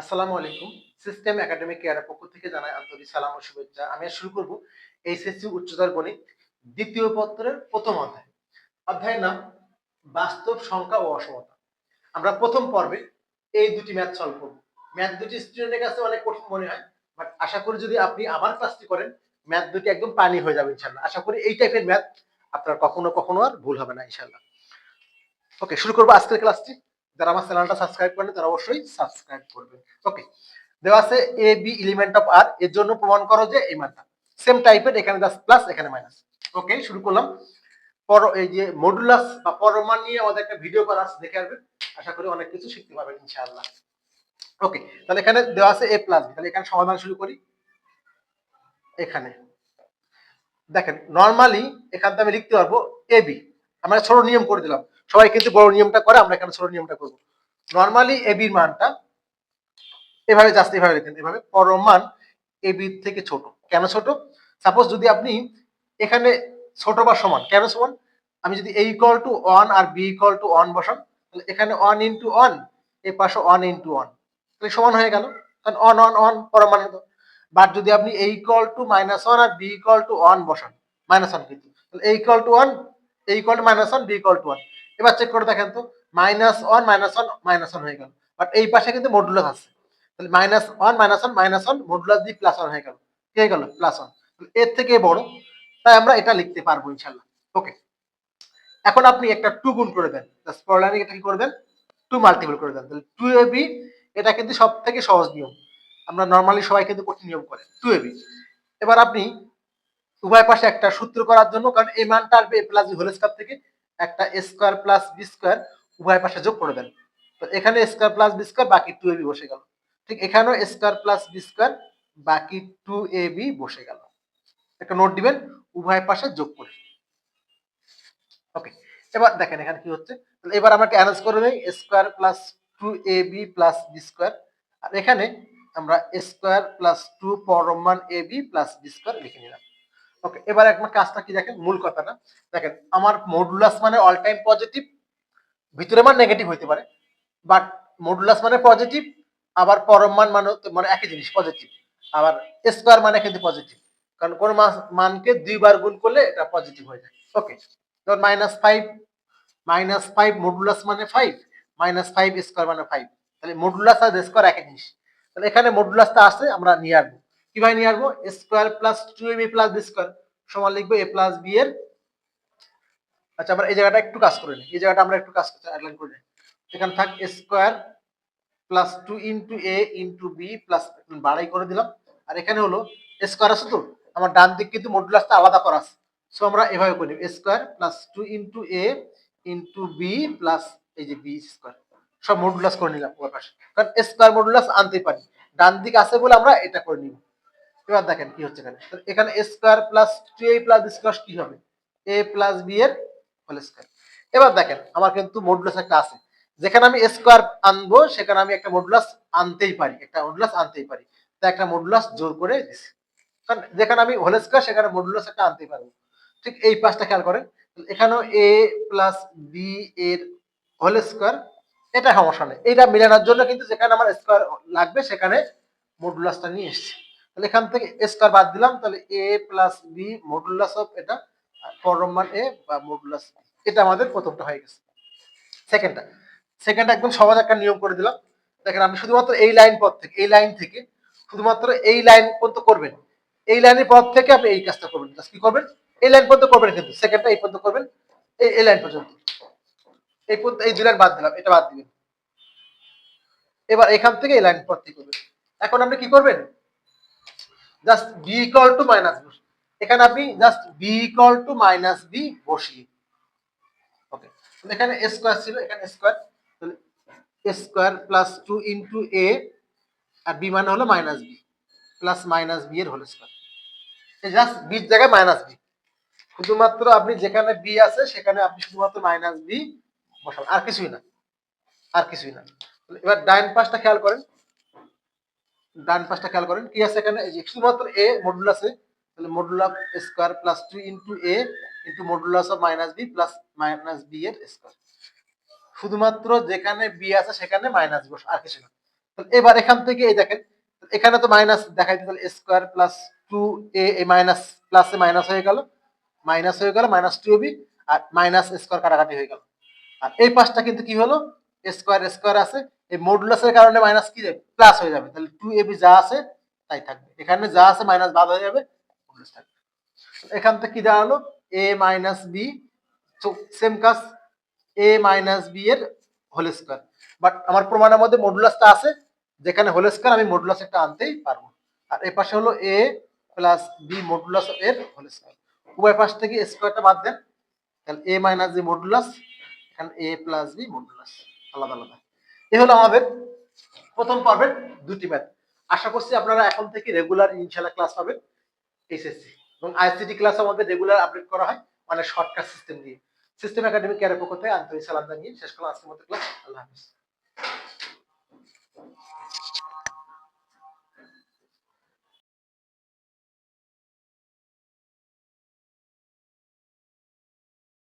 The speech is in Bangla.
আসসালামু আলাইকুম। সিস্টেম একাডেমিক কেয়ারের পক্ষ থেকে জানাই আন্তরিক সালাম ও শুভেচ্ছা। আমি শুরু করব এইচএসসি উচ্চতর গণিত দ্বিতীয় পত্রের প্রথম অধ্যায়। অধ্যায়ের নাম বাস্তব সংখ্যা ও অসমতা। আমরা প্রথম পর্বে এই দুটি ম্যাথ সলভ করব। ম্যাথ দুটি স্টুডেন্টের কাছে অনেক কঠিন মনে হয় বাট আশা করি যদি আপনি আবার ক্লাসটি করেন ম্যাথ দুটি একদম পানি হয়ে যাবে ইনশাল্লাহ আশা করি এই টাইপের ম্যাথ আপনার কখনো কখনো আর ভুল হবে না ইনশাল্লাহ ওকে শুরু করব আজকের ক্লাসটি যারা আমার চ্যানেলটা সাবস্ক্রাইব করেন তারা অবশ্যই সাবস্ক্রাইব করবেন। ওকে দেওয়া আছে এ বি এলিমেন্ট অফ আর এর জন্য প্রমাণ করো যে এই মানটা। সেম টাইপের এখানে প্লাস এখানে মাইনাস ওকে শুরু করলাম। পর, এই যে মডুলাস বা পরমান নিয়ে আমাদের একটা ভিডিও করা আছে দেখে আসবেন আশা করি অনেক কিছু শিখতে পারবেন, ইনশাআল্লাহ। ওকে তাহলে এখানে দেওয়া আছে এ প্লাস তাহলে এখানে সমাধান শুরু করি। এখানে। দেখেন নর্মালি এখান আমি লিখতে পারব এ বি আমরা ছোট নিয়ম করে দিলাম। সবাই কিন্তু বড় নিয়মটা করে, আমরা এখানে ছোট নিয়মটা করব। নর্মালি এ বির মানটা এভাবে জাস্ট এভাবে লিখেন, এভাবে পরম মান এ থেকে ছোট। কেন ছোট? সাপোজ যদি আপনি এখানে ছোট বা সমান, কেন সমান? আমি যদি এ ইকুয়াল টু ওয়ান আর বি ইকুয়াল টু ওয়ান বসান তাহলে এখানে ওয়ান ইন্টু ওয়ান এই পাশে ওয়ান ইন্টু ওয়ান তাহলে সমান হয়ে গেল। কারণ অন অন অন পরমান হতো বাট যদি আপনি A equal to minus one R B equal to one বসান মাইনাস ওয়ান কিন্তু। তাহলে A equal to one A equal to minus one B equal to one এবার চেক করে দেখেন তো minus one minus one minus one হয়ে গেল। বাট এই পাশে কিন্তু মডুলাস আছে। তাহলে minus one minus one minus one modulus দিয়ে প্লাস ওয়ান হয়ে গেল। কি হয়ে গেল? প্লাস ওয়ানের থেকে বড়, তাই আমরা এটা লিখতে পারব ইনশাল্লাহ ওকে এখন আপনি একটা টু গুণ করে দেন। স্পরলাইনে এটা কি করে দেন? টু মাল্টিপল করে দেন। তাহলে টু এ বি এটা কিন্তু সব থেকে সহজ নিয়ম। আমরা নর্মালি সবাই কিন্তু কঠিন নিয়ম করে। টু এ বি এবার আপনি উভয় পাশে একটা সূত্র করার জন্য, কারণ এই মানটা আসবে A plus B whole square থেকে। একটা স্কোয়ার প্লাস বি স্কোয়ার উভয় পাশে যোগ করে দেন। তো এখানে স্কোয়ার প্লাস বি স্কোয়ার বাকি টু এ বি বসে গেল। ঠিক এখানেও স্কোয়ার প্লাস বি স্কোয়ার বাকি টু এ বি বসে গেল। একটা নোট দিবেন, উভয় পাশে যোগ করে। ওকে এবার দেখেন এখানে কি হচ্ছে। তাহলে এবার আমাকে অ্যানালাইজ করে নেই square plus two A B plus B square আর এখানে আমরা square plus two পরমান A B plus B square লিখে নিলাম। ওকে এবার একবার কাজটা কি দেখেন? মূল কথাটা। দেখেন, আমার মডুলাস মানে অল টাইম পজিটিভ ভিতরে মান নেগেটিভ হইতে পারে বাট মডুলাস মানে পজিটিভ আবার পরম মান মানে মানে একই জিনিস পজিটিভ আবার স্কোয়ার মানে কিন্তু পজিটিভ কারণ কোন মানকে দুইবার গুণ করলে এটা পজিটিভ হয়ে যায়। ওকে ধর minus five minus five modulus মানে ফাইভ মাইনাস ফাইভ স্কোয়ার মানে ফাইভ তাহলে মডুলাস আর স্কোয়ার একই জিনিস। তাহলে এখানে মডুলাসটা আসে আমরা নিয়ে আসব। কীভাবে নিয়ে আসব? Square plus two A B plus B square সমান লিখব এ প্লাস বি এর। আচ্ছা আমরা এই জায়গাটা একটু কাজ করে নিই এই জায়গাটা আমরা একটু কাজ অ্যাডলাইন করে নিই এখানে থাক square plus two into A into B plus বাড়াই করে দিলাম। আর এখানে হলো স্কোয়ার আছে তো? আমার ডান দিক কিন্তু মডুলাসটা আলাদা করা আছে। সো আমরা এভাবে করে square plus two into A into B plus এই যে বি স্কোয়ার সব মডুলাস করে নিলাম ওর পাশে। কারণ স্কোয়ার মডুলাস আনতে পারি। ডান দিক আছে বলে আমরা এটা করে নিব। এবার দেখেন কি হচ্ছে এখানে। এখানে square plus two A plus square কি হবে? এ প্লাস বি এর হোল স্কোয়ার এবার দেখেন, আমার কিন্তু মডুলাস একটা আছে। যেখানে আমি স্কোয়ার আনব, সেখানে আমি একটা মডুলাস আনতেই পারি, একটা মডুলাস আনতেই পারি। তা একটা মডুলাস জোর করে দিছি। কারণ যেখানে আমি হোল স্কোয়ার সেখানে মডুলাস একটা আনতেই পারব। ঠিক এই পাশটা খেয়াল করেন। এখানেও এ প্লাস বি এর হোল স্কোয়ার এটা সমস্যা নেই। এটা মিলানোর জন্য কিন্তু যেখানে আমার স্কোয়ার লাগবে, সেখানে মডুলাসটা নিয়ে এসেছি। তাহলে এখান থেকে স্কোয়ার বাদ দিলাম, তাহলে A plus B modulus of এটা পরম মান এ বা মডুলাস এটা আমাদের প্রথমটা হয়ে গেছে। সেকেন্ডটা সেকেন্ডটা একদম সহজ একটা নিয়ম করে দিলাম। দেখেন, আপনি শুধুমাত্র এই লাইন পথ থেকে, এই লাইন থেকে শুধুমাত্র এই লাইন পর্যন্ত করবেন। এই লাইনের পথ থেকে আপনি এই কাজটা করবেন। কি করবেন? এই লাইন পর্যন্ত করবেন কিন্তু। সেকেন্ডটা এই পর্যন্ত করবেন। এই এই লাইন পর্যন্ত। এই পর্যন্ত, এই দুই লাইন বাদ দিলাম। এটা বাদ দিবেন। এবার এখান থেকে এই লাইন পথ থেকে করবেন। এখন আপনি কি করবেন? Just B equal to minus B এখানে আপনি just B equal to minus B বসিয়ে। ওকে এখানে এ স্কোয়ার ছিল, এখানে স্কোয়ার তাহলে A square plus two into A R B মানে হলো minus B plus minus B এর হোল স্কোয়ার জাস্ট বির জায়গায় মাইনাস বি শুধুমাত্র আপনি যেখানে বি আছে, সেখানে আপনি শুধুমাত্র মাইনাস বি বসাবেন আর কিছুই না। আর কিছুই না। এবার ডাইন পাশটা খেয়াল করেন। ডান পাশটা খেয়াল করেন, কি আছে এখানে? এই শুধুমাত্র এ মডুলাস এ, তাহলে modulus square plus two into A into modulus of minus B plus minus B এর স্কোয়ার শুধুমাত্র যেখানে বি আছে সেখানে মাইনাস বস, আর কিছু না। এবার এখান থেকে এই দেখেন, এখানে তো মাইনাস দেখাই দিতে square plus two A minus plus minus হয়ে গেল মাইনাস হয়ে গেল মাইনাস টু বি আর মাইনাস স্কোয়ার কাটাকাটি হয়ে গেল। আর এই পাশটা কিন্তু কি হলো? স্কোয়ার স্কোয়ার আছে এই মডুলাসের কারণে মাইনাস কি প্লাস হয়ে যাবে। তাহলে টু এবি যা আছে, তাই থাকবে। এখানে যা আছে মাইনাস বাদ হয়ে যাবে থাকবে। এখান থেকে কি দাঁড়াল এ মাইনাস বি সেম কাজ এ মাইনাস বি এর হোল স্কোয়ার বাট আমার প্রমাণের মধ্যে মডুলাসটা আছে, যেখানে হোল স্কোয়ার আমি মডুলাস একটা আনতেই পারব। আর এই পাশে হলো এ প্লাস বি মডুলাস এর হোল স্কোয়ার উভয় পাশ থেকে স্কোয়ারটা বাদ দেন। তাহলে এ মাইনাস বি মডুলাস এখানে এ প্লাস বি মডুলাস আলাদা আলাদা। এ হলো আমাদের প্রথম পর্বের দুটি ম্যাথ। আশা করছি আপনারা এখন থেকে রেগুলার ইনশাল্লাহ ক্লাস পাবেন এসএসসি এবং আইসিটি ক্লাস আমাদের রেগুলার আপডেট করা হয় মানে শর্টকাট সিস্টেম দিয়ে। সিস্টেম একাডেমি কেয়ারের পক্ষ থেকে আন্তরিক সালাম জানিয়ে শেষ করলাম আজকের মতো ক্লাস আল্লাহ হাফিজ।